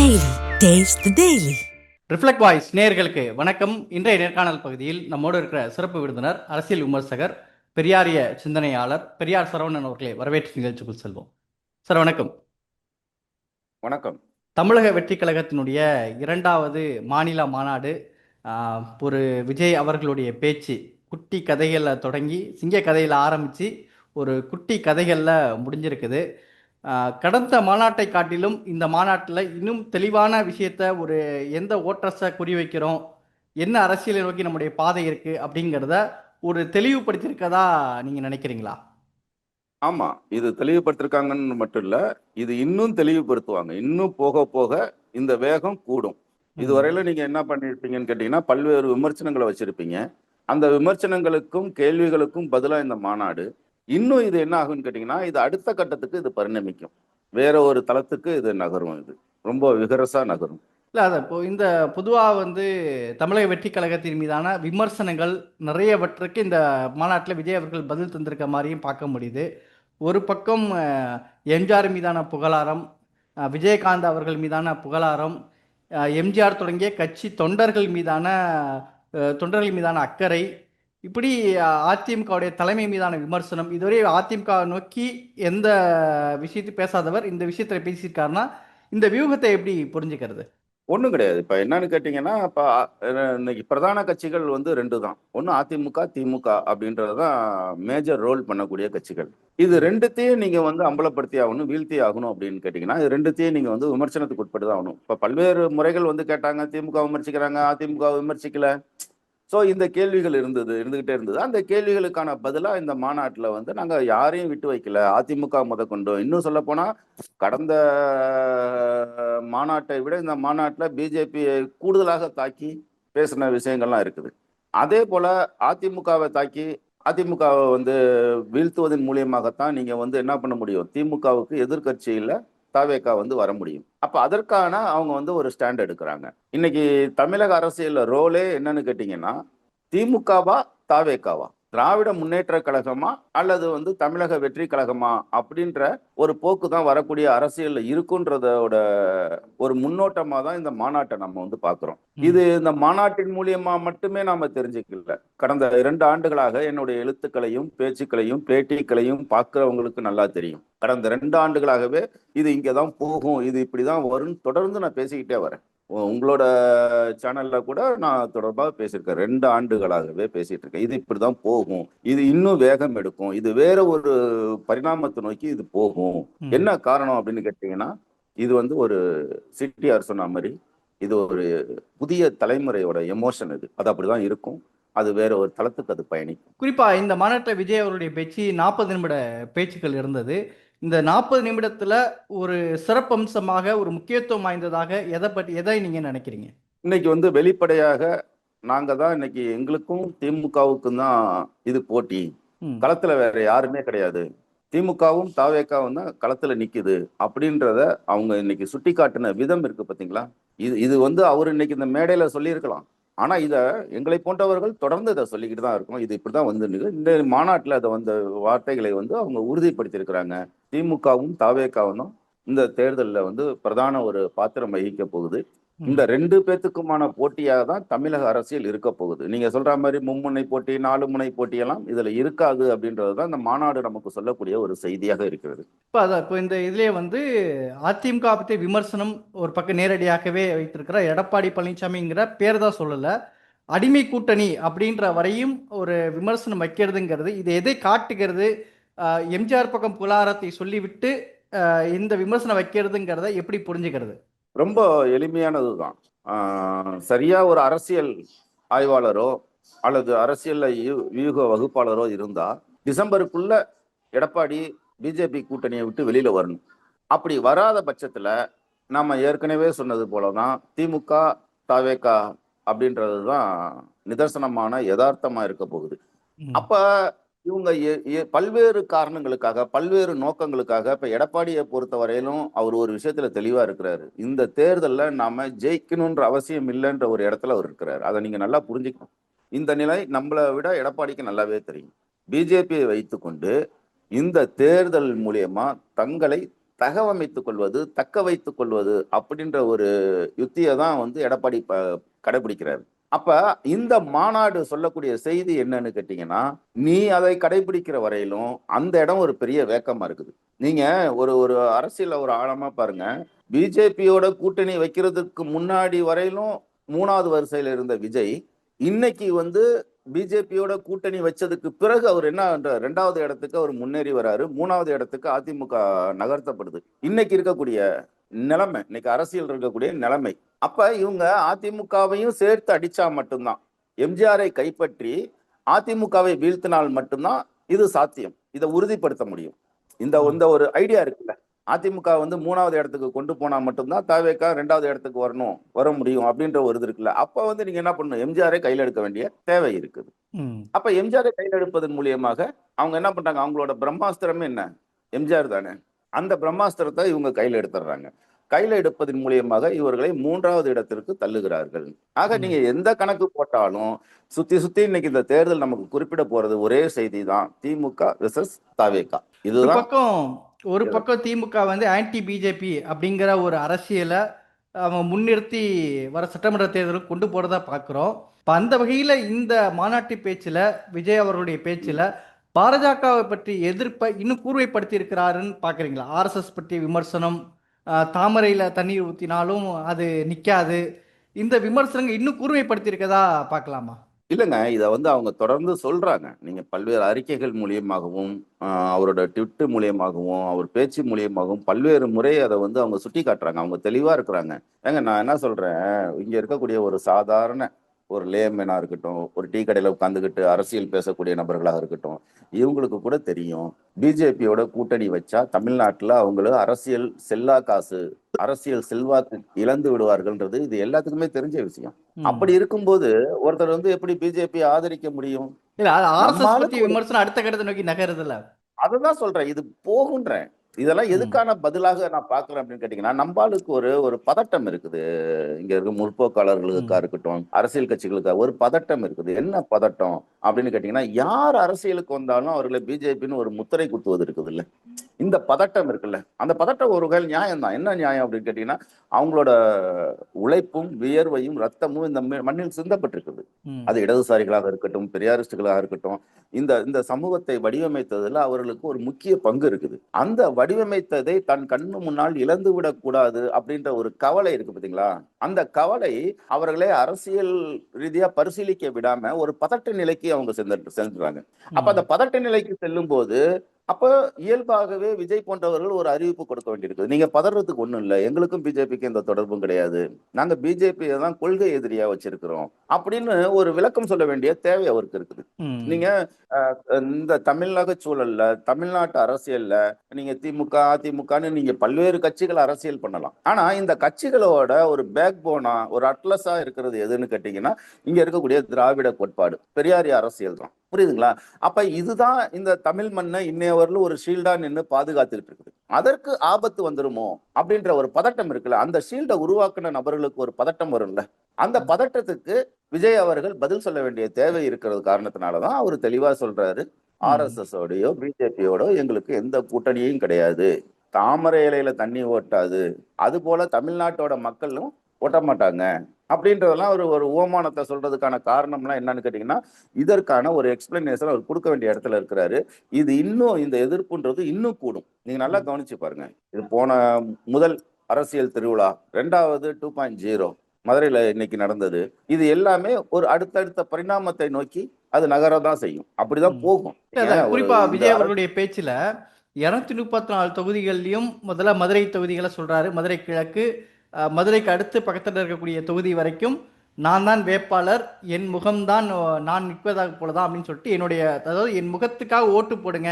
Daily. Taste the Daily. Reflect voice நேயர்களுக்கு வணக்கம். இன்றைய நேர்காணல் பகுதியில் நம்மோடு இருக்கிற சிறப்பு விருந்தினர் அரசியல் விமர்சகர் பெரியாரிய சிந்தனையாளர் பெரியார் சரவணன் அவர்களை வரவேற்று நிகழ்ச்சிக்குள் செல்வோம். சார் வணக்கம். வணக்கம். தமிழக வெற்றி கழகத்தினுடைய இரண்டாவது மாநில மாநாடு ஒரு விஜய் அவர்களுடைய பேச்சு குட்டி கதைகளில் தொடங்கி சிங்க கதையில் ஆரம்பித்து ஒரு குட்டி கதைகளில் முடிஞ்சிருக்குது. கடந்த மாநாட்டை காட்டிலும் இந்த மாநாட்டில் இன்னும் தெளிவான விஷயத்த ஒரு எந்த ஓட்டரசை குறிவைக்கிறோம் என்ன அரசியலை நோக்கி நம்முடைய பாதை இருக்குது அப்படிங்கிறத ஒரு தெளிவுபடுத்தியிருக்கதா நீங்கள் நினைக்கிறீங்களா? ஆமா இது தெளிவுபடுத்திருக்காங்கன்னு மட்டும் இல்ல இது இன்னும் தெளிவுபடுத்துவாங்க. இன்னும் போக போக இந்த வேகம் கூடும். இதுவரையில நீங்க என்ன பண்ணிருப்பீங்கன்னு கேட்டீங்கன்னா பல்வேறு விமர்சனங்களை வச்சிருப்பீங்க. அந்த விமர்சனங்களுக்கும் கேள்விகளுக்கும் பதிலா இந்த மாநாடு. இன்னும் இது என்ன ஆகும்னு கேட்டிங்கன்னா இது அடுத்த கட்டத்துக்கு இது பரிணமிக்கும். வேற ஒரு தளத்துக்கு இது நகரும் இது. ரொம்ப விகரசாக நகரும். இல்லை அதை இப்போ இந்த பொதுவாக வந்து தமிழக வெற்றி கழகத்தின் மீதான விமர்சனங்கள் நிறையவற்றுக்கு இந்த மாநாட்டில் விஜய் அவர்கள் பதில் தந்திருக்க மாதிரியும் பார்க்க முடியுது. ஒரு பக்கம் எம்ஜிஆர் மீதான புகழாரம் விஜயகாந்த் அவர்கள் மீதான புகழாரம் எம்ஜிஆர் தொடங்கிய கட்சி தொண்டர்கள் மீதான தொண்டர்கள் மீதான அக்கறை இப்படி அதிமுகவுடைய தலைமை மீதான விமர்சனம் இதுவரை அதிமுக நோக்கி எந்த விஷயத்தை பேசாதவர் இந்த விஷயத்தில் பேசியிருக்காருன்னா இந்த வியூகத்தை எப்படி புரிஞ்சுக்கிறது? ஒன்றும் கிடையாது. இப்போ என்னன்னு கேட்டிங்கன்னா இப்போ இன்றைக்கி இன்னைக்கு பிரதான கட்சிகள் வந்து ரெண்டு தான். ஒன்று அதிமுக திமுக அப்படின்றது தான் மேஜர் ரோல் பண்ணக்கூடிய கட்சிகள். இது ரெண்டுத்தையும் நீங்கள் வந்து அம்பலப்படுத்தி ஆகணும் வீழ்த்தி ஆகணும் அப்படின்னு கேட்டிங்கன்னா இது ரெண்டுத்தையும் நீங்கள் வந்து விமர்சனத்துக்கு உட்பட்டு தான் ஆகணும். இப்போ பல்வேறு முறைகள் வந்து கேட்டாங்க திமுக விமர்சிக்கிறாங்க அதிமுக விமர்சிக்கல. ஸோ இந்த கேள்விகள் இருந்தது இருந்துகிட்டே இருந்தது. அந்த கேள்விகளுக்கான பதிலாக இந்த மாநாட்டில் வந்து நாங்கள் யாரையும் விட்டு வைக்கல. அதிமுக முதற்கொண்டு. இன்னும் சொல்ல கடந்த மாநாட்டை விட இந்த மாநாட்டில் பிஜேபியை கூடுதலாக தாக்கி பேசின விஷயங்கள்லாம் இருக்குது. அதே போல் அதிமுகவை தாக்கி அதிமுகவை வந்து வீழ்த்துவதன் மூலியமாகத்தான் நீங்கள் வந்து என்ன பண்ண முடியும்? திமுகவுக்கு எதிர்கட்சியில் தாவேக்கா வந்து வர முடியும். அப்போ அதற்கான அவங்க வந்து ஒரு ஸ்டாண்ட் எடுக்கிறாங்க. இன்னைக்கு தமிழக அரசியலில் ரோலே என்னன்னு கேட்டிங்கன்னா திமுகவா தாவேக்காவா? திராவிட முன்னேற்ற கழகமா அல்லது வந்து தமிழக வெற்றி கழகமா அப்படின்ற ஒரு போக்கு தான் வரக்கூடிய அரசியல்ல இருக்குன்றதோட ஒரு முன்னோட்டமா தான் இந்த மாநாட்டை நம்ம வந்து பாக்குறோம் இது இந்த மாநாட்டின் மூலியமா மட்டுமே நாம தெரிஞ்சுக்கல. கடந்த இரண்டு ஆண்டுகளாக என்னுடைய எழுத்துக்களையும் பேச்சுக்களையும் பேட்டிகளையும் பார்க்கிறவங்களுக்கு நல்லா தெரியும். கடந்த ரெண்டு ஆண்டுகளாகவே இது இங்கதான் போகும் இது இப்படிதான் வரும்னு தொடர்ந்து நான் பேசிக்கிட்டே வரேன். உங்களோட சேனல்ல கூட நான் தொடர்பாக பேசியிருக்கேன். ரெண்டு ஆண்டுகளாகவே பேசிட்டு இருக்கேன் இது இப்படிதான் போகும். இது இன்னும் வேகம் எடுக்கும். இது வேற ஒரு பரிணாமத்தை நோக்கி இது போகும். என்ன காரணம் அப்படின்னு கேட்டீங்கன்னா இது வந்து ஒரு சிடிஆர் சொன்ன மாதிரி இது ஒரு புதிய தலைமுறையோட எமோஷன் இது. அது அப்படிதான் இருக்கும். அது வேற ஒரு தளத்துக்கு அது பயணிக்கும். குறிப்பா இந்த மாநாட்டில் விஜய் அவருடைய பேச்சு நாற்பது நிமிட பேச்சுக்கள் இருந்தது. இந்த நாற்பது நிமிடத்துல ஒரு சிறப்பம்சமாக ஒரு முக்கியத்துவம் வாய்ந்ததாக எதை பற்றி எதை நீங்க நினைக்கிறீங்க? இன்னைக்கு வந்து வெளிப்படையாக நாங்க தான் இன்னைக்கு எங்களுக்கும் திமுகவுக்கும் தான் இது போட்டி. களத்துல வேற யாருமே கிடையாது. திமுகவும் தாவேக்காவும் தான் களத்துல நிக்குது அப்படின்றத அவங்க இன்னைக்கு சுட்டி காட்டின விதம் இருக்கு பாத்தீங்களா? இது இது வந்து அவர் இன்னைக்கு இந்த மேடையில சொல்லியிருக்கலாம். ஆனா இத எங்களை போன்றவர்கள் தொடர்ந்து இதை சொல்லிக்கிட்டு தான் இருக்கோம். இது இப்படிதான் வந்து இந்த மாநாட்டுல அதை வந்த வார்த்தைகளை வந்து அவங்க உறுதிப்படுத்தி இருக்கிறாங்க திமுகவும் தாவேக்காவும் தான் இந்த தேர்தலில் வந்து பிரதான ஒரு பாத்திரம் வகிக்க போகுது. இந்த ரெண்டு பேத்துக்குமான போட்டியாக தான் தமிழக அரசியல் இருக்க போகுது. நீங்க சொல்ற மாதிரி மும்முனை போட்டி நாலு முனை போட்டியெல்லாம் இதுல இருக்காது அப்படின்றது தான் இந்த மாநாடு நமக்கு சொல்லக்கூடிய ஒரு செய்தியாக இருக்கிறது. இப்போ அதான் இப்போ இந்த இதுலயே வந்து அதிமுக பற்றிய விமர்சனம் ஒரு பக்கம் நேரடியாகவே வைத்திருக்கிற எடப்பாடி பழனிசாமிங்கிற பேர் தான் சொல்லல. அடிமை கூட்டணி அப்படின்ற வரையும் ஒரு விமர்சனம் வைக்கிறதுங்கிறது இது எதை காட்டுகிறது எம்ஜிஆர் பக்கம் புலாரத்தை சொல்லிவிட்டு இந்த விமர்சனம் வைக்கிறதுங்கிறத எப்படி புரிஞ்சுக்கிறது? ரொம்ப எளிமையானதுதான். ஆஹ் சரியா ஒரு அரசியல் ஆய்வாளரோ அல்லது அரசியல்ல யூ- வியூக வகுப்பாளரோ இருந்தா டிசம்பருக்குள்ள எடப்பாடி பிஜேபி கூட்டணியை விட்டு வெளியில வரணும். அப்படி வராத பட்சத்துல நாம ஏற்கனவே சொன்னது போலதான் திமுக தாவேகா அப்படின்றது தான் நிதர்சனமான யதார்த்தமா இருக்க போகுது. அப்ப இவங்க பல்வேறு காரணங்களுக்காக பல்வேறு நோக்கங்களுக்காக இப்ப எடப்பாடியை பொறுத்த வரையிலும் அவர் ஒரு விஷயத்துல தெளிவா இருக்கிறாரு. இந்த தேர்தல்ல நாம ஜெயிக்கணும்ன்ற அவசியம் இல்லைன்ற ஒரு இடத்துல அவர் இருக்கிறாரு. அதை நீங்க நல்லா புரிஞ்சுக்கணும். இந்த நிலை நம்மளை விட எடப்பாடிக்கு நல்லாவே தெரியும். பிஜேபியை வைத்துக்கொண்டு இந்த தேர்தல் மூலியமா தங்களை தகவமைத்துக் கொள்வது தக்க வைத்துக் கொள்வது அப்படின்ற ஒரு யுத்தியை தான் வந்து எடப்பாடி கடைபிடிக்கிறாரு. அப்ப இந்த மாநாடு சொல்லக்கூடிய செய்தி என்னன்னு கேட்டீங்கன்னா நீ அதை கடைபிடிக்கிற வரையிலும் அந்த இடம் ஒரு பெரிய வேக்கமா இருக்குது. நீங்க ஒரு ஒரு அரசியல ஒரு ஆழமா பாருங்க. பிஜேபியோட கூட்டணி வைக்கிறதுக்கு முன்னாடி வரையிலும் மூணாவது வரிசையில இருந்த விஜய் இன்னைக்கு வந்து பிஜேபியோட கூட்டணி வச்சதுக்கு பிறகு அவர் என்ன ரெண்டாவது இடத்துக்கு அவர் முன்னேறி வராரு. மூணாவது இடத்துக்கு அதிமுக நகர்த்தப்படுது. இன்னைக்கு இருக்கக்கூடிய நிலைமை இன்னைக்கு அரசியல் இருக்கக்கூடிய நிலைமை அப்ப இவங்க அதிமுகவையும் சேர்த்து அடிச்சா மட்டும்தான். எம்ஜிஆரை கைப்பற்றி அதிமுகவை வீழ்த்தினால் மட்டும்தான் இது சாத்தியம். இதை உறுதிப்படுத்த முடியும். இந்த இந்த ஒரு ஐடியா இருக்குல்ல. அதிமுக வந்து மூணாவது இடத்துக்கு கொண்டு போனா மட்டும்தான் தாவேக்கா ரெண்டாவது இடத்துக்கு வரணும் வர முடியும் அப்படின்ற ஒரு இது இருக்குல்ல. அப்ப வந்து நீங்க என்ன பண்ணணும்? எம்ஜிஆரை கையில் எடுக்க வேண்டிய தேவை இருக்குது. அப்ப எம்ஜிஆரை கையில் எடுப்பதன் மூலியமாக அவங்க என்ன பண்றாங்க? அவங்களோட பிரம்மாஸ்திரமே என்ன? எம்ஜிஆர் தானே. அந்த பிரம்மாஸ்திரத்தை இவங்க கையில் எடுத்துடுறாங்க. கையில எடுப்பதன் மூலியமாக இவர்களை மூன்றாவது இடத்திற்கு தள்ளுகிறார்கள். ஆக. நீங்க எந்த கணக்கு போட்டாலும் சுத்தி சுத்தி இன்னைக்கு இந்த தேர்தல் நமக்கு குறிப்பிட போறது ஒரே செய்தி தான் திமுக விசஸ் தாவேகா ஒரு இதுதான் பக்கம் ஒரு பக்கம் திமுக வந்து ஆன்டி பிஜேபி அப்படிங்கிற ஒரு அரசியலை அவங்க முன்னிறுத்தி வர சட்டமன்ற தேர்தலுக்கு கொண்டு போறதா பார்க்குறோம் இப்போ அந்த வகையில் இந்த மாநாட்டு பேச்சில் விஜய் அவர்களுடைய பேச்சில் பாரஜாக்காவை பற்றி எதிர்ப்பை இன்னும் கூர்மைப்படுத்தி இருக்கிறாருன்னு பார்க்குறீங்களா ஆர்எஸ்எஸ் பற்றி விமர்சனம் தாமரையில் தண்ணீர் ஊற்றினாலும் அது நிற்காது இந்த விமர்சனங்கள் இன்னும் கூர்மைப்படுத்தியிருக்கதா பார்க்கலாமா? இல்லைங்க இதை வந்து அவங்க தொடர்ந்து சொல்கிறாங்க நீங்கள் பல்வேறு அறிக்கைகள் மூலியமாகவும் அவரோட ட்விட்டு மூலியமாகவும் அவர் பேச்சு மூலியமாகவும் பல்வேறு முறை அதை வந்து அவங்க சுட்டி காட்டுறாங்க அவங்க தெளிவாக இருக்கிறாங்க. ஏங்க நான் என்ன சொல்கிறேன் இங்கே இருக்கக்கூடிய ஒரு சாதாரண ஒரு லேமேனா இருக்கட்டும் ஒரு டீ கடையில உட்காந்துக்கிட்டு அரசியல் பேசக்கூடிய நபர்களாக இருக்கட்டும் இவங்களுக்கு கூட தெரியும். பிஜேபியோட கூட்டணி வச்சா தமிழ்நாட்டுல அவங்கள அரசியல் செல்லா காசு அரசியல் செல்வாக்கு இழந்து விடுவார்கள்ன்றது இது எல்லாத்துக்குமே தெரிஞ்ச விஷயம். அப்படி இருக்கும்போது ஒருத்தர் வந்து எப்படி பிஜேபி ஆதரிக்க முடியும்? விமர்சனம் அடுத்த கட்டத்தை நோக்கி நகருதுல்ல. அததான் சொல்றேன் இது போகுன்றேன். இதெல்லாம். எதுக்கான பதிலாக நான் பாக்குறேன் அப்படின்னு கேட்டீங்கன்னா நம்பாளுக்கு ஒரு ஒரு பதட்டம் இருக்குது இங்க இருக்க முற்போக்காளர்களுக்கா. இருக்கட்டும் அரசியல் கட்சிகளுக்கா ஒரு பதட்டம் இருக்குது என்ன பதட்டம் அப்படின்னு கேட்டீங்கன்னா யார் அரசியலுக்கு வந்தாலும் அவர்களை பிஜேபின்னு ஒரு முத்திரை குத்துவது இருக்குது இல்ல இந்த பதட்டம் இருக்குல்ல அந்த பதட்டம் ஒரு வகையில் நியாயம் தான் என்ன நியாயம் அப்படின்னு கேட்டீங்கன்னா அவங்களோட உழைப்பும் வியர்வையும் ரத்தமும் இந்த மண்ணில் சிந்தப்பட்டிருக்குது. அது இடதுசாரிகளாக இருக்கட்டும் பெரியாரிஸ்டுகளாக இருக்கட்டும் இந்த இந்த சமூகத்தை வடிவமைத்ததுல அவர்களுக்கு ஒரு முக்கிய பங்கு இருக்குது. அந்த வடிவமைத்ததை தன் கண்ணு முன்னால் இழந்து விடக்கூடாது அப்படின்ற ஒரு கவலை இருக்கு பாத்தீங்களா? அந்த கவலை அவர்களை அரசியல் ரீதியா பரிசீலிக்க விடாம ஒரு பதட்ட நிலைக்கு அவங்க சென்று சென்றுறாங்க. அப்ப அந்த பதட்ட நிலைக்கு செல்லும் போது அப்ப இயல்பாகவே விஜய் போன்றவர்கள் ஒரு அறிவிப்பு கொடுக்க வேண்டியிருக்குது. நீங்க பதறதுக்கு ஒண்ணும் இல்லை. எங்களுக்கும் பிஜேபிக்கு எந்த தொடர்பும் கிடையாது. நாங்க பிஜேபியை தான் கொள்கை எதிரியா வச்சிருக்கிறோம். அப்படின்னு ஒரு விளக்கம் சொல்ல வேண்டிய தேவை அவருக்கு இருக்குது. ம். நீங்க அஹ், இந்த தமிழக சூழல்ல தமிழ்நாட்டு அரசியல்ல நீங்க திமுக அதிமுகன்னு நீங்க பல்வேறு கட்சிகள் அரசியல் பண்ணலாம். ஆனா இந்த கட்சிகளோட ஒரு பேக் போனா ஒரு அட்லஸா இருக்கிறது எதுன்னு கேட்டீங்கன்னா இங்க இருக்கக்கூடிய திராவிட கோட்பாடு. பெரியாரி அரசியல் தான். புரியுதுங்களா? அப்ப இதுதான் இந்த தமிழ் மண்ணை இன்னையவரில் ஒரு ஷீல்டா நின்று பாதுகாத்துக்கிட்டு இருக்குது அதற்கு ஆபத்து வந்துருமோ? அப்படின்ற ஒரு பதட்டம் இருக்குல்ல. அந்த ஷீல்டை உருவாக்குன நபர்களுக்கு ஒரு பதட்டம் வரும்ல. அந்த பதட்டத்துக்கு விஜய் அவர்கள் பதில் சொல்ல வேண்டிய தேவை இருக்கிறது காரணத்தினாலதான் அவர் தெளிவா சொல்றாரு. ஆர்எஸ்எஸ் ஓடையோ பிஜேபியோட எங்களுக்கு எந்த கூட்டணியும் கிடையாது. தாமரை இலையில தண்ணி ஓட்டாது. அது போல தமிழ்நாட்டோட மக்களும் ஓட்ட மாட்டாங்க அப்படின்றதெல்லாம் ஒரு ஒரு ஓமானத்தை சொல்றதுக்கான காரணம்லாம் என்னன்னு கேட்டீங்கன்னா இதற்கான ஒரு எக்ஸ்பிளனேஷன் அவர் கொடுக்க வேண்டிய இடத்துல இருக்கிறாரு. இது இன்னும் இந்த எதிர்ப்புன்றது இன்னும் கூடும். நீங்க நல்லா கவனிச்சு பாருங்க. இது போன முதல் அரசியல் திருவிழா ரெண்டாவது டூ பாயிண்ட் ஜீரோ மதுரையில இன்னைக்கு நடந்தது. இது எல்லாமே ஒரு அடுத்தடுத்த பரிணாமத்தை நோக்கி அது நகரதான் செய்யும். அப்படிதான். போகும். குறிப்பா விஜய் அவர்களுடைய பேச்சுல இருநூத்தி முப்பத்தி நாலு தொகுதிகள்லயும் முதல்ல மதுரை தொகுதிகளை சொல்றாரு. மதுரை கிழக்கு மதுரைக்கு அடுத்து பக்கத்தில் இருக்கக்கூடிய தொகுதி வரைக்கும் நான் தான் வேட்பாளர் என் முகம்தான் நான் நிற்பதாக போலதான் அப்படின்னு சொல்லிட்டு என்னுடைய அதாவது என் முகத்துக்காக ஓட்டு போடுங்க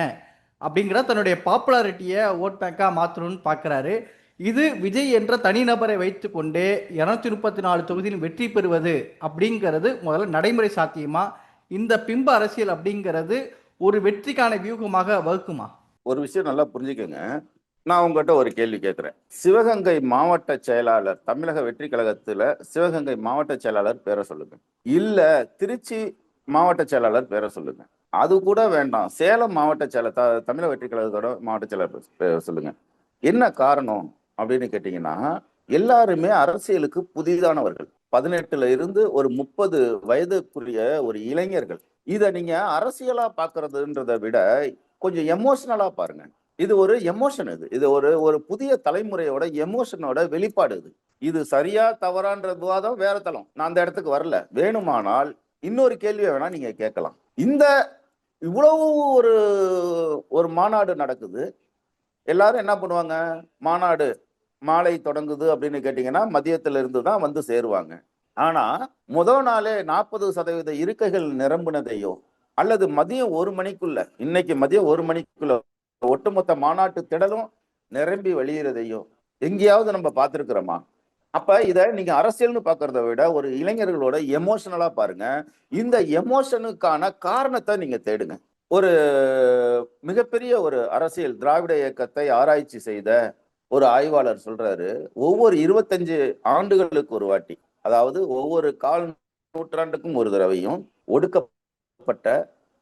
அப்படிங்கிற தன்னுடைய பாப்புலாரிட்டியை ஓட் பேங்காக மாற்றணும்னு பார்க்குறாரு இது விஜய் என்ற தனிநபரை வைத்துக்கொண்டே இரநூத்தி முப்பத்தி நாலு தொகுதியில் வெற்றி பெறுவது அப்படிங்கிறது முதல்ல நடைமுறை சாத்தியமா? இந்த பிம்ப அரசியல் அப்படிங்கிறது ஒரு வெற்றிக்கான வியூகமாக வகுக்குமா? ஒரு விஷயம் நல்லா புரிஞ்சுக்கோங்க. நான் உங்கள்கிட்ட ஒரு கேள்வி கேட்குறேன் சிவகங்கை மாவட்ட செயலாளர் தமிழக வெற்றி கழகத்தில் சிவகங்கை மாவட்ட செயலாளர் பேரை சொல்லுங்க. இல்லை திருச்சி மாவட்ட செயலாளர் பேரை சொல்லுங்க. அது கூட வேண்டாம். சேலம் மாவட்ட செயலர் த- தமிழக வெற்றி கழகத்தோட மாவட்ட செயலாளர் பேரை சொல்லுங்க. என்ன காரணம் அப்படின்னு கேட்டிங்கன்னா எல்லாருமே அரசியலுக்கு புதிதானவர்கள். பதினெட்டுல இருந்து ஒரு முப்பது வயதுக்குரிய ஒரு இளைஞர்கள். இதை நீங்க அரசியலா பாக்குறதுன்றதை விட கொஞ்சம் எமோஷனலா பாருங்க. இது ஒரு எமோஷன் இது. இது ஒரு ஒரு புதிய தலைமுறையோட எமோஷனோட வெளிப்பாடு இது. இது சரியா தவறான்ற விவாதம் வேற தளம். நான் அந்த இடத்துக்கு வரல. வேணுமானால் இன்னொரு கேள்வியை வேணா நீங்க கேட்கலாம். இந்த இவ்வளவு ஒரு ஒரு மாநாடு நடக்குது. எல்லாரும் என்ன பண்ணுவாங்க? மாநாடு மாலை தொடங்குது அப்படின்னு கேட்டீங்கன்னா மதியத்துல இருந்து தான் வந்து சேருவாங்க. ஆனா முதல் நாளே நாற்பது சதவீத இருக்கைகள் நிரம்பினதையோ அல்லது மதியம் ஒரு மணிக்குள்ள இன்னைக்கு மதியம் ஒரு மணிக்குள்ள ஒட்டுமொத்த மாநாட்டு திடலும் நிரம்பி வெளியிறதையும் எங்கேயாவது நம்ம பார்த்துருக்குறோமா? அப்ப இத நீங்க அரசியல்னு பாக்குறத விட ஒரு இளைஞர்களோட எமோஷனலா பாருங்க. இந்த எமோஷனுக்கான காரணத்தை நீங்க தேடுங்க. ஒரு மிகப்பெரிய ஒரு அரசியல் திராவிட இயக்கத்தை ஆராய்ச்சி செய்த ஒரு ஆய்வாளர் சொல்றாரு ஒவ்வொரு இருபத்தஞ்சு ஆண்டுகளுக்கு ஒரு வாட்டி அதாவது ஒவ்வொரு கால் நூற்றாண்டுக்கும் ஒரு தடவையும் ஒடுக்கப்பட்ட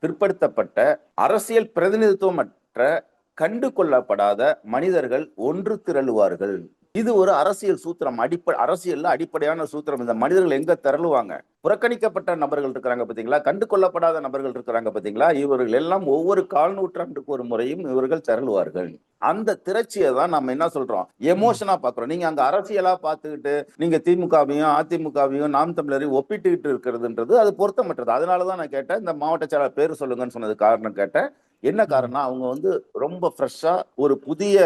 பிற்படுத்தப்பட்ட அரசியல் பிரதிநிதித்துவம் பிரதிநிதித்துவமற்ற கண்டு கொள்ளப்படாத மனிதர்கள் ஒன்று திரளுவார்கள். இது ஒரு அரசியல் சூத்திரம். அடிப்படை அரசியல்ல அடிப்படையான சூத்திரம். இந்த மனிதர்கள் எங்க திரளுவாங்க? புறக்கணிக்கப்பட்ட நபர்கள் இருக்கிறாங்க பாத்தீங்களா கண்டு கொள்ளப்படாத நபர்கள் இருக்கிறாங்க பாத்தீங்களா இவர்கள் எல்லாம் ஒவ்வொரு கால் நூற்றாண்டுக்கு ஒரு முறையும் இவர்கள் திரளுவார்கள். அந்த திரட்சியை தான் நம்ம என்ன சொல்றோம்? எமோஷனா பாக்குறோம். நீங்க அங்க அரசியலா பார்த்துக்கிட்டு நீங்க திமுகவையும் அதிமுகவையும் நாம் தமிழரையும் ஒப்பிட்டுக்கிட்டு இருக்கிறதுன்றது அது பொருத்தமற்றது. அதனாலதான் நான் கேட்டேன் இந்த மாவட்ட செயலாளர் பேர் சொல்லுங்கன்னு சொன்னது காரணம் கேட்டேன். என்ன காரணம் அவங்க வந்து ரொம்ப ஃப்ரெஷ்ஷா ஒரு புதிய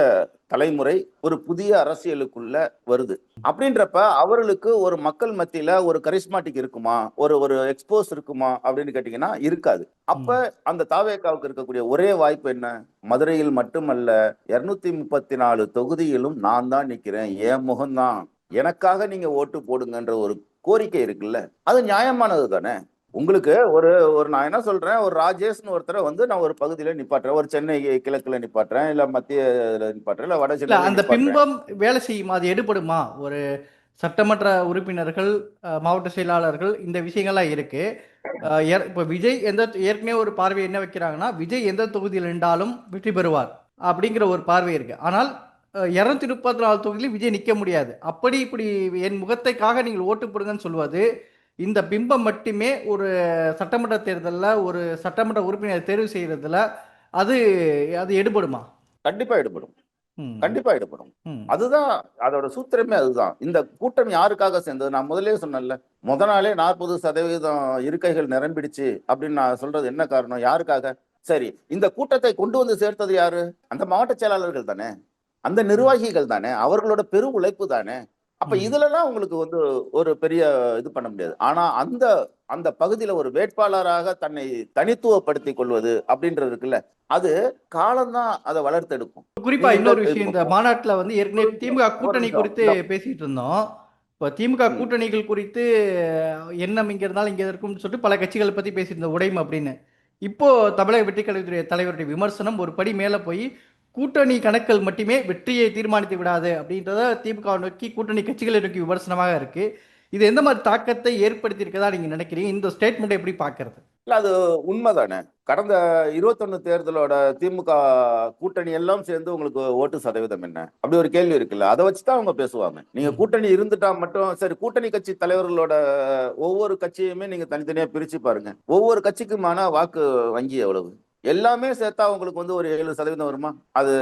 தலைமுறை ஒரு புதிய அரசியலுக்குள்ள வருது. அப்படின்றப்ப அவர்களுக்கு ஒரு மக்கள் மத்தியில ஒரு கரிஸ்மாட்டிக் இருக்குமா? ஒரு ஒரு எக்ஸ்போஸ் இருக்குமா? அப்படின்னு கேட்டீங்கன்னா இருக்காது. அப்ப அந்த தாவேக்காவுக்கு இருக்கக்கூடிய ஒரே வாய்ப்பு என்ன? மதுரையில் மட்டுமல்ல இருநூத்தி முப்பத்தி நாலு தொகுதியிலும் நான் தான் நிக்கிறேன். என் முகம்தான். எனக்காக நீங்க ஓட்டு போடுங்கன்ற ஒரு கோரிக்கை இருக்குல்ல? அது நியாயமானது தானே? உங்களுக்கு ஒரு ஒரு நான் என்ன சொல்றேன் ஒரு ராஜேஷ்னு ஒருத்தரை வந்து நான் ஒரு பகுதியில நிப்பாட்டுறேன். ஒரு சென்னை கிழக்குல நிப்பாட்டுறேன் இல்ல மத்திய நிப்பாட்டுறேன் இல்ல வட சென்னை அந்த பிம்பம் வேலை செய்யுமா? அது எடுபடுமா? ஒரு சட்டமன்ற உறுப்பினர்கள் மாவட்ட செயலாளர்கள் இந்த விஷயங்கள்லாம் இருக்கு. இப்ப விஜய் எந்த ஏற்கனவே ஒரு பார்வை என்ன வைக்கிறாங்கன்னா விஜய் எந்த தொகுதியில் நின்றாலும் வெற்றி பெறுவார் அப்படிங்கிற ஒரு பார்வை இருக்கு. ஆனால் இரநூத்தி முப்பத்தி நாலு தொகுதியிலும் விஜய் நிற்க முடியாது. அப்படி இப்படி என் முகத்தைக்காக நீங்கள் ஓட்டு போடுங்கன்னு சொல்வது இந்த பிம்பம் மட்டுமே ஒரு சட்டமன்ற தேர்தலில் ஒரு சட்டமன்ற உறுப்பினர் தேர்வு செய்யறதுல அது அது எடுபடுமா? கண்டிப்பா ஈடுபடும் ம், கண்டிப்பா ஈடுபடும் ம். அதுதான் அதோட சூத்திரமே அதுதான். இந்த கூட்டம் யாருக்காக சேர்ந்தது? நான் முதலே சொன்னேன்ல முத நாளே நாற்பது சதவீதம் இருக்கைகள் நிரம்பிடுச்சு அப்படின்னு நான் சொல்றது என்ன காரணம்? யாருக்காக? சரி இந்த கூட்டத்தை கொண்டு வந்து சேர்த்தது யாரு? அந்த மாவட்ட செயலாளர்கள் தானே. அந்த நிர்வாகிகள் தானே. அவர்களோட பெரு உழைப்பு தானே. அப்ப. இதுலலாம் உங்களுக்கு வந்து ஒரு பெரிய இது பண்ண முடியாது ஆனா அந்த அந்த பகுதியில ஒரு வேட்பாளராக தன்னை தனித்துவப்படுத்திக் கொள்வது அப்படின்றது இருக்குல்ல அது காலம்தான் அதை வளர்த்தெடுக்கும் குறிப்பா இன்னொரு விஷயம் இந்த மாநாட்டுல வந்து ஏற்கனவே திமுக கூட்டணி குறித்து. பேசிட்டு இருந்தோம் இப்போ திமுக. கூட்டணிகள் குறித்து எண்ணம் இங்க இருந்தாலும் இங்க இருக்கும்னு சொல்லிட்டு பல கட்சிகளை பத்தி பேசியிருந்தோம் உடையும் அப்படின்னு இப்போ தமிழக வெற்றி கழகத்துடைய தலைவருடைய விமர்சனம் ஒரு படி மேல போய் கூட்டணி கணக்கள் மட்டுமே வெற்றியை தீர்மானித்து விடாது அப்படின்றத திமுக நோக்கி கூட்டணி கட்சிகளை நோக்கி விமர்சனமாக இருக்கு. இது எந்த மாதிரி தாக்கத்தை ஏற்படுத்தி இருக்கதா நீங்க நினைக்கிறீங்க? இந்த ஸ்டேட்மெண்ட் எப்படி பாக்குறது இல்ல அது உண்மைதானே. கடந்த இருபத்தொன்னு தேர்தலோட திமுக கூட்டணி எல்லாம் சேர்ந்து உங்களுக்கு ஓட்டு சதவீதம் என்ன? அப்படி ஒரு கேள்வி இருக்குல்ல. அதை வச்சுதான் அவங்க பேசுவாங்க. நீங்க கூட்டணி இருந்துட்டா மட்டும் சரி கூட்டணி கட்சி தலைவர்களோட ஒவ்வொரு கட்சியுமே நீங்க தனித்தனியா பிரிச்சு பாருங்க. ஒவ்வொரு கட்சிக்குமான வாக்கு வங்கி எவ்வளவு? எல்லாமே சேர்த்தா உங்களுக்கு வந்து ஒரு ஏழு சதவீதம் வருமா? அது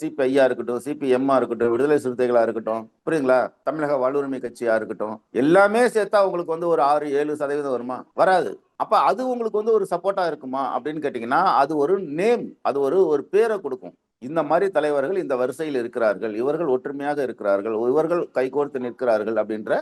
சிபிஐயா இருக்கட்டும் சிபிஎம்மா இருக்கட்டும் விடுதலை சிறுத்தைகளா இருக்கட்டும் புரியுங்களா தமிழக வல்லுரிமை கட்சியா இருக்கட்டும் எல்லாமே சேர்த்தா உங்களுக்கு வந்து ஒரு ஆறு ஏழு சதவீதம் வருமா? வராது. அப்ப அது உங்களுக்கு வந்து ஒரு சப்போர்ட்டா இருக்குமா? அப்படின்னு கேட்டீங்கன்னா அது ஒரு நேம் அது ஒரு ஒரு பேரை கொடுக்கும். இந்த மாதிரி தலைவர்கள் இந்த வரிசையில் இருக்கிறார்கள். இவர்கள் ஒற்றுமையாக இருக்கிறார்கள். இவர்கள் கைகோர்த்து நிற்கிறார்கள் அப்படின்ற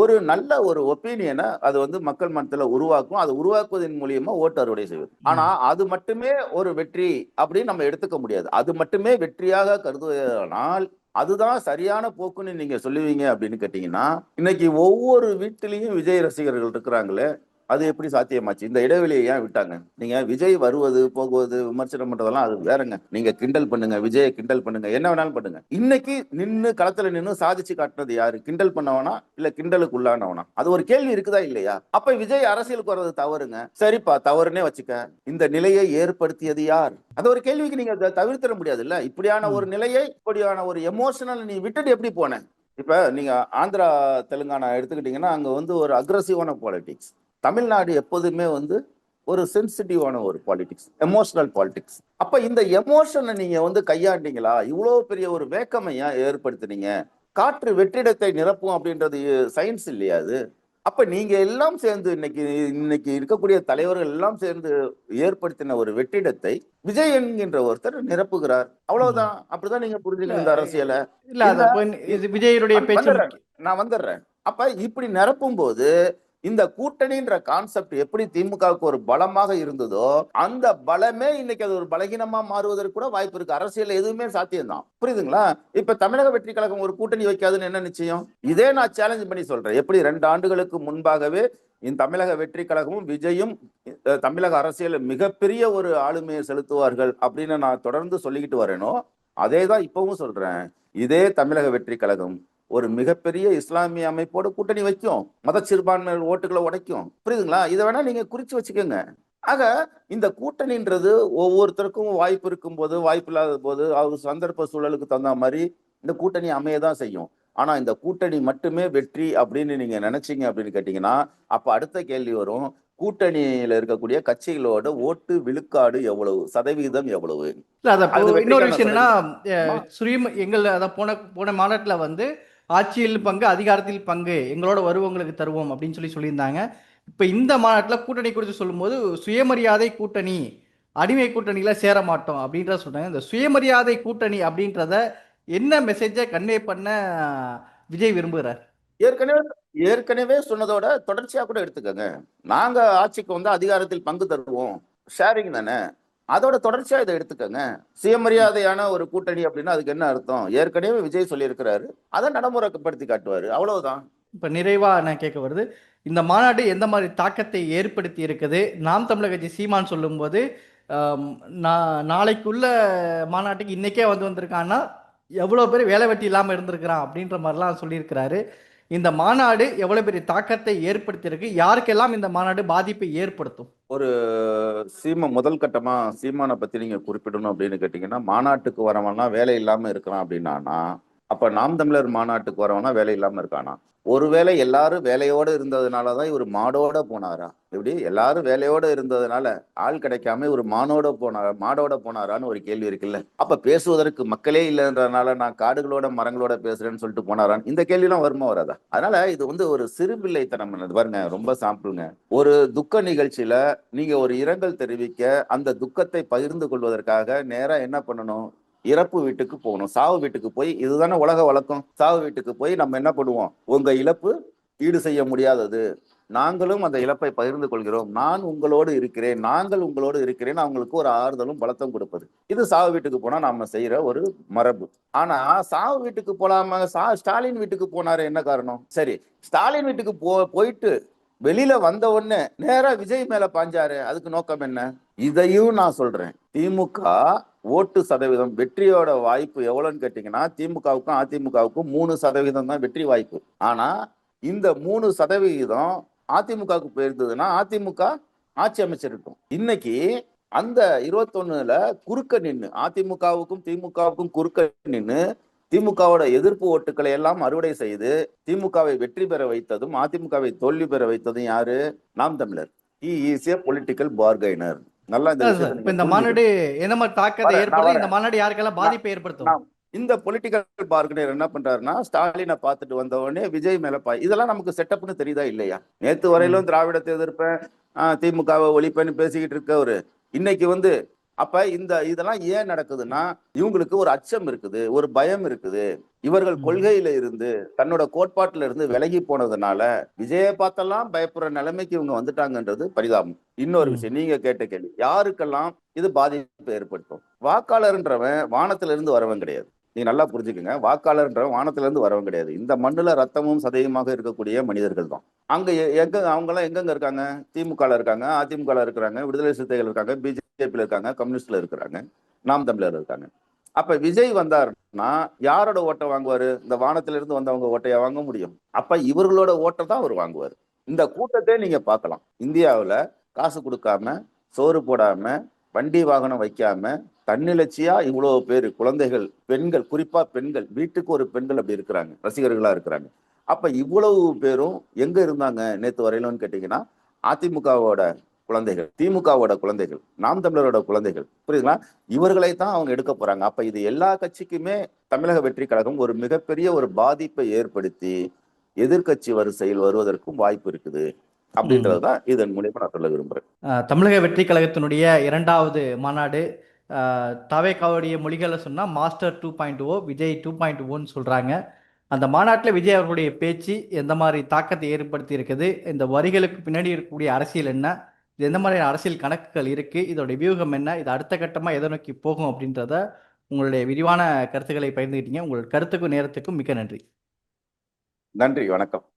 ஒரு நல்ல ஒரு ஒப்பீனியனை அது வந்து மக்கள் மனத்துல உருவாக்கும். அது உருவாக்குவதன் மூலியமா ஓட்டு அறுவடை செய்வது. ஆனா அது மட்டுமே ஒரு வெற்றி அப்படின்னு நம்ம எடுத்துக்க முடியாது. அது மட்டுமே வெற்றியாக கருதுவதனால் அதுதான் சரியான போக்குன்னு நீங்க சொல்லுவீங்க அப்படின்னு கேட்டீங்கன்னா இன்னைக்கு ஒவ்வொரு வீட்டிலையும் விஜய் ரசிகர்கள் இருக்கிறாங்களே அது எப்படி சாத்தியமாச்சு? இந்த இடைவெளியை ஏன் விட்டாங்க? நீங்க விஜய் வருவது போகுவது விமர்சனம் பண்றதெல்லாம் அது வேறங்க. நீங்க கிண்டல் பண்ணுங்க விஜயை கிண்டல் பண்ணுங்க என்ன வேணாலும் பண்ணுங்க. இன்னைக்கு நின்னு களத்துல நின்னு சாதிச்சு காட்டுனது யாரு? கிண்டல் பண்ணவனா இல்ல கிண்டலுக்கு உள்ளானவனா? அது ஒரு கேள்வி இருக்குதா இல்லையா? அப்ப விஜய் அரசியலுக்கு வர்றது தவறுங்க. சரிப்பா தவறுனே வச்சுக்க. இந்த நிலையை ஏற்படுத்தியது யார்? அது ஒரு கேள்விக்கு நீங்க தவிர்த்திட முடியாது இல்ல இப்படியான ஒரு நிலையை இப்படியான ஒரு எமோஷனல் நீ விட்டுட்டு எப்படி போன? இப்ப நீங்க ஆந்திரா தெலுங்கானா எடுத்துக்கிட்டீங்கன்னா அங்க வந்து ஒரு அக்ரஸிவான பாலிடிக்ஸ் தமிழ்நாடு எப்போதுமே வந்து ஒரு சென்சிட்டிவான ஒரு பாலிடிக்ஸ் எமோஷனல் பாலிடிக்ஸ் அப்ப இந்த எமோஷனை நீங்க வந்து கையாண்டீங்களா? இவ்வளவு பெரிய ஒரு வேக்கமை ஏன் ஏற்படுத்துனீங்க? காற்று வெற்றிடத்தை நிரப்பும் அப்படின்றது சயின்ஸ் இல்லையா அது? அப்ப நீங்க எல்லாம் சேர்ந்து இன்னைக்கு இன்னைக்கு இருக்கக்கூடிய தலைவர்கள் எல்லாம் சேர்ந்து ஏற்படுத்தின ஒரு வெற்றிடத்தை விஜய் என்கின்ற ஒருத்தர் நிரப்புகிறார். அவ்வளவுதான். அப்படிதான் நீங்க புரிஞ்சுக்கணும் இந்த அரசியலை. இல்ல விஜயனுடைய. நான் வந்துடுறேன். அப்ப இப்படி நிரப்பும் போது இந்த கூட்டணின்ற கான்செப்ட் எப்படி திமுகவுக்கு ஒரு பலமாக இருந்ததோ அந்த பலமே இன்னைக்கு அது ஒரு பலகீனமா மாறுவதற்கு கூட வாய்ப்பு இருக்கு. அரசியல் எதுவுமே சாத்தியம்தான். புரியுதுங்களா? இப்ப தமிழக வெற்றி கழகம் ஒரு கூட்டணி வைக்காதுன்னு என்ன நிச்சயம்? இதே நான் சேலஞ்ச் பண்ணி சொல்றேன். எப்படி ரெண்டு ஆண்டுகளுக்கு முன்பாகவே இந்த தமிழக வெற்றி கழகமும் விஜயும் தமிழக அரசியல் மிகப்பெரிய ஒரு ஆளுமையை செலுத்துவார்கள் அப்படின்னு நான் தொடர்ந்து சொல்லிக்கிட்டு வரேனோ அதே தான் இப்பவும் சொல்றேன். இதே தமிழக வெற்றி கழகம் ஒரு மிகப்பெரிய இஸ்லாமிய அமைப்போட கூட்டணி வைக்கும். மத சிறுபான்மை ஓட்டுகளை உடைக்கும். புரியுதுங்களா? இதை வேணா நீங்க குறிச்சு வச்சுக்கோங்க. ஆக இந்த கூட்டணின்றது ஒவ்வொருத்தருக்கும் வாய்ப்பு இருக்கும் போது வாய்ப்பு இல்லாத போது அவர் சந்தர்ப்ப சூழலுக்கு தகுந்த மாதிரி இந்த கூட்டணி அமையதான் செய்யும். ஆனா இந்த கூட்டணி மட்டுமே வெற்றி அப்படின்னு நீங்க நினைச்சீங்க அப்படின்னு கேட்டீங்கன்னா அப்ப அடுத்த கேள்வி வரும். கூட்டணியில இருக்கக்கூடிய கட்சிகளோட ஓட்டு விழுக்காடு எவ்வளவு? சதவீதம் எவ்வளவு? இன்னொரு விஷயம் என்னன்னா எங்கள் அத போன போன மாநாட்டுல வந்து ஆட்சியில் பங்கு அதிகாரத்தில் பங்கு எங்களோட வருவங்களுக்கு தருவோம் அப்படின்னு சொல்லி சொல்லியிருந்தாங்க. இப்போ இந்த மாநாட்டில் கூட்டணி குறித்து சொல்லும்போது சுயமரியாதை கூட்டணி அடிமை கூட்டணியில் சேர மாட்டோம் அப்படின்றத சொன்னாங்க இந்த சுயமரியாதை கூட்டணி அப்படின்றத என்ன மெசேஜை கன்வே பண்ண விஜய் விரும்புகிறார்? ஏற்கனவே ஏற்கனவே சொன்னதோட தொடர்ச்சியாக கூட எடுத்துக்கோங்க. நாங்கள் ஆட்சிக்கு வந்து அதிகாரத்தில் பங்கு தருவோம். ஷேரிங் தானே? அதோட தொடர்ச்சியா இதை எடுத்துக்கோங்க. சுயமரியாதையான ஒரு கூட்டணி அப்படின்னா அதுக்கு என்ன அர்த்தம்? ஏற்கனவே விஜய் சொல்லியிருக்கிறாரு. அதை நடைமுறைப்படுத்தி காட்டுவாரு. அவ்வளவுதான். இப்ப நிறைவா நான் கேட்க வருது. இந்த மாநாடு எந்த மாதிரி தாக்கத்தை ஏற்படுத்தி இருக்குது? நாம் தமிழக கட்சி சீமான் சொல்லும்போது ஆம், நாளைக்குள்ள மாநாட்டுக்கு இன்னைக்கே வந்து வந்திருக்கான்னா எவ்வளோ பேர் வேலை வெட்டி இல்லாமல் இருந்திருக்கிறான் அப்படின்ற மாதிரிலாம் சொல்லியிருக்கிறாரு. இந்த மாநாடு எவ்வளோ பெரிய தாக்கத்தை ஏற்படுத்தியிருக்கு? யாருக்கெல்லாம் இந்த மாநாடு பாதிப்பை ஏற்படுத்தும்? ஒரு சீமா முதல் கட்டமா சீமானை பத்தி நீங்க குறிப்பிடணும் அப்படின்னு கேட்டீங்கன்னா மாநாட்டுக்கு வரவனா வேலை இல்லாம இருக்கிறான் அப்படின்னா அப்ப நாம் தமிழர் மாநாட்டுக்கு வரவனா வேலை இல்லாம இருக்கானா? ஒருவேளை எல்லாரும் வேலையோட இருந்ததுனாலதான் இவர் மாடோட போனாரா? எப்படி? எல்லாரும் வேலையோட இருந்ததுனால ஆள் கிடைக்காம இவர் மானோட போனாரா மாடோட போனாரான்னு ஒரு கேள்வி இருக்குல்ல. அப்ப பேசுவதற்கு மக்களே இல்லைன்றதுனால நான் காடுகளோட மரங்களோட பேசுறேன்னு சொல்லிட்டு போனாரான்னு இந்த கேள்விலாம் வருமா வராதா? அதனால இது வந்து ஒரு சிறுபிள்ளைத்தனம் என்னது? பாருங்க ரொம்ப சாம்பிளுங்க. ஒரு துக்க நிகழ்ச்சியில நீங்க ஒரு இரங்கல் தெரிவிக்க அந்த துக்கத்தை பகிர்ந்து கொள்வதற்காக நேரா என்ன பண்ணணும்? இறப்பு வீட்டுக்கு போகணும். சாவு வீட்டுக்கு போய் இதுதானே உலக வழக்கம். சாவு வீட்டுக்கு போய் நம்ம என்ன பண்ணுவோம்? உங்க இழப்பு ஈடு செய்ய முடியாதது. நாங்களும் அந்த இழப்பை பகிர்ந்து கொள்கிறோம். நான் உங்களோடு இருக்கிறேன். நாங்கள் உங்களோடு இருக்கிறேன். அவங்களுக்கு ஒரு ஆறுதலும் பலத்தும் கொடுப்பது. இது சாவு வீட்டுக்கு போனா நாம செய்யற ஒரு மரபு. ஆனா சாவு வீட்டுக்கு போலாம சா ஸ்டாலின் வீட்டுக்கு போனாரு என்ன காரணம்? சரி ஸ்டாலின் வீட்டுக்கு போ போயிட்டு வெளியில வந்த உடனே நேரா விஜய் மேல பாஞ்சாரு. அதுக்கு நோக்கம் என்ன? இதையும் நான் சொல்றேன். திமுக ஓட்டு சதவீதம் வெற்றியோட வாய்ப்பு எவ்வளவுன்னு கேட்டீங்கன்னா திமுகவுக்கும் அதிமுகவுக்கும் மூணு சதவீதம் தான் வெற்றி வாய்ப்பு. ஆனா இந்த மூணு சதவிகிதம் அதிமுகவுக்கு போயிருந்ததுன்னா அதிமுக ஆட்சி அமைச்சிருக்கும். இன்னைக்கு அந்த இருபத்தொன்னுல குறுக்க நின்று அதிமுகவுக்கும் திமுகவுக்கும் குறுக்க நின்று திமுகவோட எதிர்ப்பு ஓட்டுக்களை எல்லாம் அறுவடை செய்து திமுகவை வெற்றி பெற வைத்ததும் அதிமுகவை தோல்வி பெற வைத்ததும் யாரு? நாம் தமிழர். இ இஸ் ஏ பொலிட்டிக்கல் பார்கைனர் நல்லா இந்த. மாநாடு என்ன மாதிரி தாக்கத்தை நான் இந்த மாநாடு யாருக்கெல்லாம் பாதிப்பை ஏற்படுத்தும்? இந்த பொலிட்டிக்கல் பார்கனர் என்ன பண்றாருன்னா ஸ்டாலினை பார்த்துட்டு வந்த உடனே விஜய் மேல பா இதெல்லாம் நமக்கு செட்டப்னு தெரியுதா இல்லையா? நேத்து வரையிலும் திராவிடத்தை எதிர்ப்பேன் திமுகவை ஒழிப்பேன்னு பேசிக்கிட்டு இருக்கவரு இன்னைக்கு வந்து அப்ப இந்த இதெல்லாம் ஏன் நடக்குதுன்னா இவங்களுக்கு ஒரு அச்சம் இருக்குது ஒரு பயம் இருக்குது. இவர்கள். கொள்கையில இருந்து தன்னோட கோட்பாட்டுல இருந்து விலகி போனதுனால விஜயை பார்த்தெல்லாம் பயப்படுற நிலைமைக்கு இவங்க வந்துட்டாங்கன்றது பரிதாபம். இன்னொரு. விஷயம் நீங்க கேட்ட கேள்வி. யாருக்கெல்லாம் இது பாதிப்பு ஏற்படுத்தும்? வாக்காளர்ன்றவன் வானத்துல இருந்து வரவன் கிடையாது. நீங்க நல்லா புரிஞ்சுக்கங்க. வாக்காளர்ன்றவன் வானத்துல இருந்து வரவன் கிடையாது. இந்த மண்ணுல ரத்தமும் சதையுமாக இருக்கக்கூடிய மனிதர்கள் தான். அங்க எங்க அவங்கெல்லாம் எங்கெங்க இருக்காங்க? திமுகல இருக்காங்க அதிமுகல இருக்கிறாங்க விடுதலை சிறுத்தைகள் இருக்காங்க பிஜேபியில் இருக்காங்க கம்யூனிஸ்ட்ல இருக்கிறாங்க நாம் தமிழர் இருக்காங்க. அப்ப விஜய் வந்தாருன்னா யாரோட ஓட்டை வாங்குவாரு? இந்த வானத்துல இருந்து வந்தவங்க ஓட்டையை வாங்க முடியும். அப்போ இவர்களோட ஓட்டை தான் அவர் வாங்குவார். இந்த கூட்டத்தை நீங்க பார்க்கலாம். இந்தியாவில் காசு கொடுக்காம சோறு போடாம வண்டி வாகனம் வைக்காம தன்னிலட்சியா இவ்வளவு பேர் குழந்தைகள் பெண்கள் குறிப்பா பெண்கள் வீட்டுக்கு ஒரு பெண்கள் அப்படி இருக்கிறாங்க ரசிகர்களா இருக்கிறாங்க. அப்ப இவ்வளவு பேரும் எங்க இருந்தாங்க? நேத்து வரையிலும்னு கேட்டீங்கன்னா அதிமுகவோட குழந்தைகள் திமுகவோட குழந்தைகள் நாம் தமிழரோட குழந்தைகள் புரியுதுங்களா? இவர்களை தான் அவங்க எடுக்க போறாங்க. அப்ப இது எல்லா கட்சிக்குமே தமிழக வெற்றி கழகம் ஒரு மிகப்பெரிய ஒரு பாதிப்பை ஏற்படுத்தி எதிர்க்கட்சி வரிசையில் வருவதற்கும் வாய்ப்பு இருக்குது. அப்படின்றதுதான் இதன் மூலியமா நான் சொல்ல விரும்புறேன். தமிழக வெற்றி கழகத்தினுடைய இரண்டாவது மாநாடு தவேக்காவுடைய மொழிகளை சொன்னால் master two point O Vijay two point ஓன்னு சொல்கிறாங்க அந்த மாநாட்டில் விஜய் அவர்களுடைய பேச்சு எந்த மாதிரி தாக்கத்தை ஏற்படுத்தி இருக்குது இந்த வரிகளுக்கு பின்னாடி இருக்கக்கூடிய அரசியல் என்ன இது எந்த மாதிரியான அரசியல் கணக்குகள் இருக்குது இதோடைய வியூகம் என்ன? இது அடுத்த கட்டமாக எதை நோக்கி போகும் அப்படின்றத உங்களுடைய விரிவான கருத்துக்களை பகிர்ந்துக்கிட்டீங்க உங்கள் கருத்துக்கும் நேரத்துக்கும் மிக்க நன்றி. நன்றி வணக்கம்.